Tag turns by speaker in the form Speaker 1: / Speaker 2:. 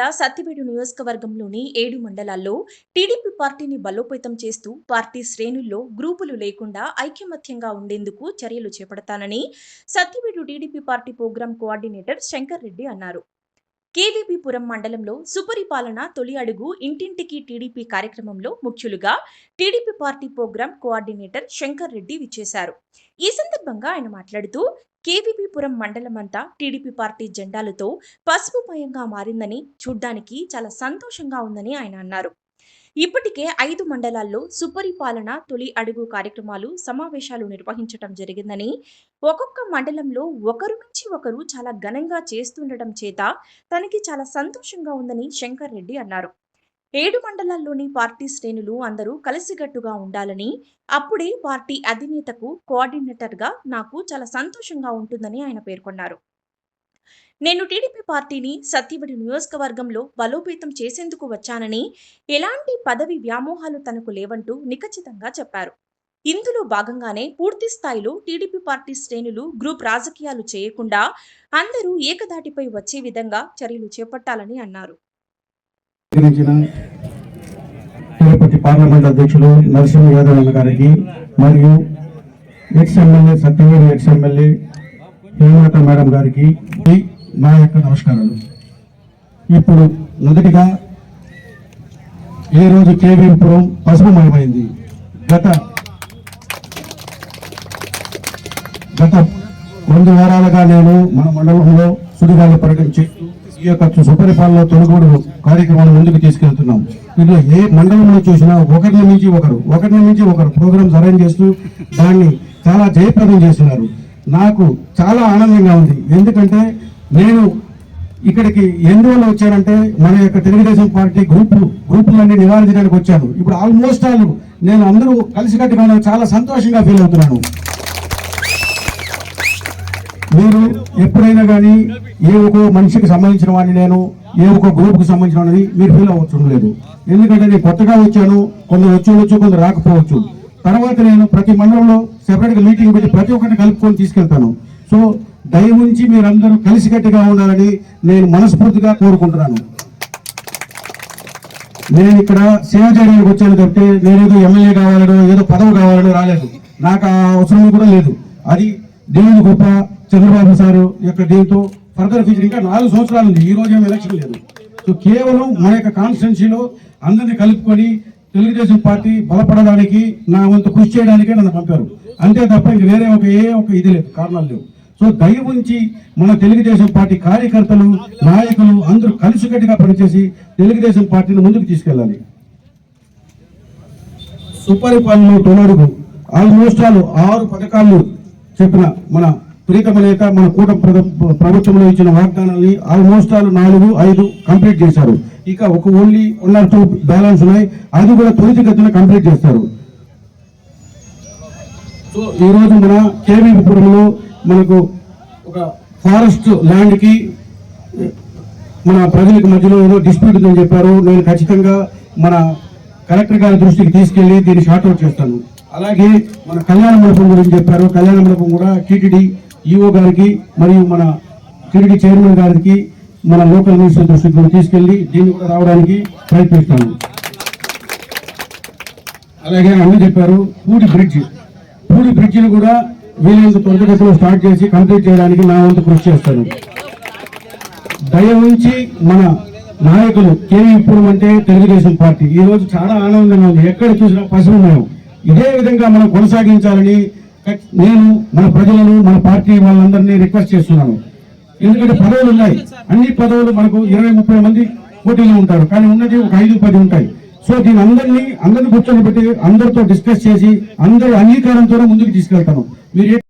Speaker 1: జిల్లా సత్తివేడు నియోజకవర్గంలోని ఏడు మండలాల్లో టీడీపీ పార్టీని బలోపేతం చేస్తూ పార్టీ శ్రేణుల్లో గ్రూపులు లేకుండా ఐకమత్యంగా ఉండేందుకు చర్యలు చేపడతానని Satyavedu TDP party programme coordinator Shankar Reddy అన్నారు. కేవీపీపురం మండలంలో సుపరిపాలన తొలి అడుగు ఇంటింటికి టీడీపీ కార్యక్రమంలో ముఖ్యులుగా TDP party programme coordinator Shankar Reddy విచ్చేశారు. ఈ సందర్భంగా ఆయన మాట్లాడుతూ కేవీపీపురం మండలమంతా టీడీపీ పార్టీ జెండాలతో పసుపుమయంగా మారిందని చూడ్డానికి చాలా సంతోషంగా ఉందని ఆయన అన్నారు. ఇప్పటికే ఐదు మండలాల్లో సుపరిపాలన తొలి అడుగు కార్యక్రమాలు సమావేశాలు నిర్వహించడం జరిగిందని ఒక్కొక్క మండలంలో ఒకరు నుంచి ఒకరు చాలా ఘనంగా చేస్తుండటం చేత తనకి చాలా సంతోషంగా ఉందని శంకర్ రెడ్డి అన్నారు. ఏడు మండలాల్లోని పార్టీ శ్రేణులు అందరూ కలిసికట్టుగా ఉండాలని అప్పుడే పార్టీ అధినేతకు కోఆర్డినేటర్గా నాకు చాలా సంతోషంగా ఉంటుందని ఆయన పేర్కొన్నారు. నేను టీడీపీ పార్టీని సత్యవడి నియోజకవర్గంలో బలోపేతం చేసేందుకు వచ్చానని ఎలాంటి పదవి వ్యామోహాలు తనకు లేవంటూ నిఖచ్చితంగా చెప్పారు. ఇందులో భాగంగానే పూర్తి స్థాయిలో టీడీపీ పార్టీ శ్రేణులు గ్రూప్ రాజకీయాలు చేయకుండా అందరూ ఏకదాటిపై వచ్చే విధంగా చర్యలు చేపట్టాలని అన్నారు.
Speaker 2: తిరుపతి పార్లమెంట్ అధ్యక్షులు నరసింహ యాదవ్ గారికి మరియు ఎక్స్ ఎమ్మెల్యే సత్యవేడి ఎక్స్ ఎమ్మెల్యే హేమలత మేడం గారికి నా యొక్క నమస్కారాలు. ఇప్పుడు మొదటిగా ఈరోజు రోజు కేవీపురం పసుపుమయమైంది? గత గత రెండు వారాలుగా నేను మన మండలంలో సుడిగాలి పర్యటించి ఈ యొక్క సుపరిపాలన తొలగూడు కార్యక్రమాన్ని ముందుకు తీసుకెళ్తున్నాం. ఇందులో ఏ మండలంలో చూసినా ఒకరిని మించి ఒకరు ఒకరిని మించి ఒకరు ప్రోగ్రామ్స్ అరేంజ్ చేస్తూ దాన్ని చాలా జయప్రదం చేస్తున్నారు. నాకు చాలా ఆనందంగా ఉంది. ఎందుకంటే నేను ఇక్కడికి ఎందువల్ల వచ్చానంటే మన యొక్క తెలుగుదేశం పార్టీ గ్రూప్ గ్రూపులన్నీ నివారించడానికి వచ్చాను. ఇప్పుడు ఆల్మోస్ట్ ఆల్ నేను అందరూ కలిసికట్టుగా చాలా సంతోషంగా ఫీల్ అవుతున్నాను. మీరు ఎప్పుడైనా కానీ ఏ ఒక మనిషికి సంబంధించిన వాడిని నేను ఏ ఒక గ్రూప్కి సంబంధించిన వాడిని మీరు ఫీల్ అవ్వచ్చు లేదు ఎందుకంటే నేను కొత్తగా వచ్చాను కొందరు వచ్చి ఉండొచ్చు కొందరు రాకపోవచ్చు. తర్వాత నేను ప్రతి మండలంలో సెపరేట్గా మీటింగ్ పెట్టి ప్రతి ఒక్కరిని కలుపుకొని తీసుకెళ్తాను. సో దయ ఉంచి మీరందరూ కలిసికట్టుగా ఉండాలని నేను మనస్ఫూర్తిగా కోరుకుంటున్నాను. నేను ఇక్కడ సేవ చేయడానికి వచ్చాను తప్పితే నేనేదో ఎమ్మెల్యే కావాలనో ఏదో పదవి కావాలనో రాలేదు. నాకు ఆ అవసరం కూడా లేదు. అది దేవుని గొప్ప చంద్రబాబు సారు యొక్క దీంతో ఫర్దర్ ఫ్యూచర్ ఇంకా నాలుగు సంవత్సరాలు ఉంది. ఈ రోజు ఏమి ఎలక్షన్ లేదు. సో కేవలం మన యొక్క కాన్స్టిట్యున్సీలో అందరినీ కలుపుకొని తెలుగుదేశం పార్టీ బలపడడానికి నా వంతు కృషి చేయడానికే నన్ను పంపారు. అంతే తప్ప ఇంక వేరే ఒక ఏ ఒక ఇది లేదు కారణాలు లేవు. సో దయ ఉంచి మన తెలుగుదేశం పార్టీ కార్యకర్తలు నాయకులు అందరూ కలిసికట్టుగా పనిచేసి తెలుగుదేశం పార్టీని ముందుకు తీసుకెళ్ళాలి. సుపరిపాలన తొలడుగు ఆల్మోస్ట్ ఆల్ ఆరు పథకాలు చెప్పిన మన ప్రీతమ నేత మన కూట ప్రభుత్వంలో ఇచ్చిన వాగ్దానాన్ని ఆల్మోస్ట్ ఆల్ నాలుగు ఐదు కంప్లీట్ చేశారు. ఇక ఒక only one or two balance ఉన్నాయి. అది కూడా త్వరితగతిన కంప్లీట్ చేస్తారు. సో ఈ రోజు మన కేవీపురంలో మనకు ఒక ఫారెస్ట్ ల్యాండ్కి మన ప్రజలకు మధ్యలో ఏదో డిస్ప్యూట్ ఉందని చెప్పారు. నేను ఖచ్చితంగా మన కలెక్టర్ గారి దృష్టికి తీసుకెళ్ళి దీన్ని షార్ట్ అవుట్ చేస్తాను. అలాగే మన కళ్యాణ మండపం గురించి చెప్పారు. కళ్యాణ మండపం కూడా టీటీడీ ఈఓ గారికి మరియు మన టీటీడీ చైర్మన్ గారికి మన లోకల్ న్యూస్ దృష్టికి కూడా తీసుకెళ్ళి దీన్ని కూడా రావడానికి ప్రయత్నిస్తాను అలాగే అన్ని చెప్పారు పూడి బ్రిడ్జ్ పూడి బ్రిడ్జిని కూడా వీలైనంత త్వరితగతిలో స్టార్ట్ చేసి కంప్లీట్ చేయడానికి నా వంతు కృషి చేస్తాను. దయ ఉంచి మన నాయకులు కేవీ ఇప్పుడు అంటే తెలుగుదేశం పార్టీ. ఈ రోజు చాలా ఆనందంగా ఉంది. ఎక్కడ చూసినా పసుపుమయం ఇదే విధంగా మనం కొనసాగించాలని నేను మన ప్రజలను మన పార్టీ వాళ్ళందరినీ రిక్వెస్ట్ చేస్తున్నాను. ఎందుకంటే పదవులు ఉన్నాయి. అన్ని పదవులు మనకు ఇరవై ముప్పై మంది పోటీలో ఉంటారు. కానీ ఉన్నది ఒక ఐదు పది ఉంటాయి. సో దీని అందరినీ అందరిని కూర్చొని పెట్టి అందరితో డిస్కస్ చేసి అందరి అంగీకారంతోనే ముందుకు తీసుకెళ్తాను. మీరు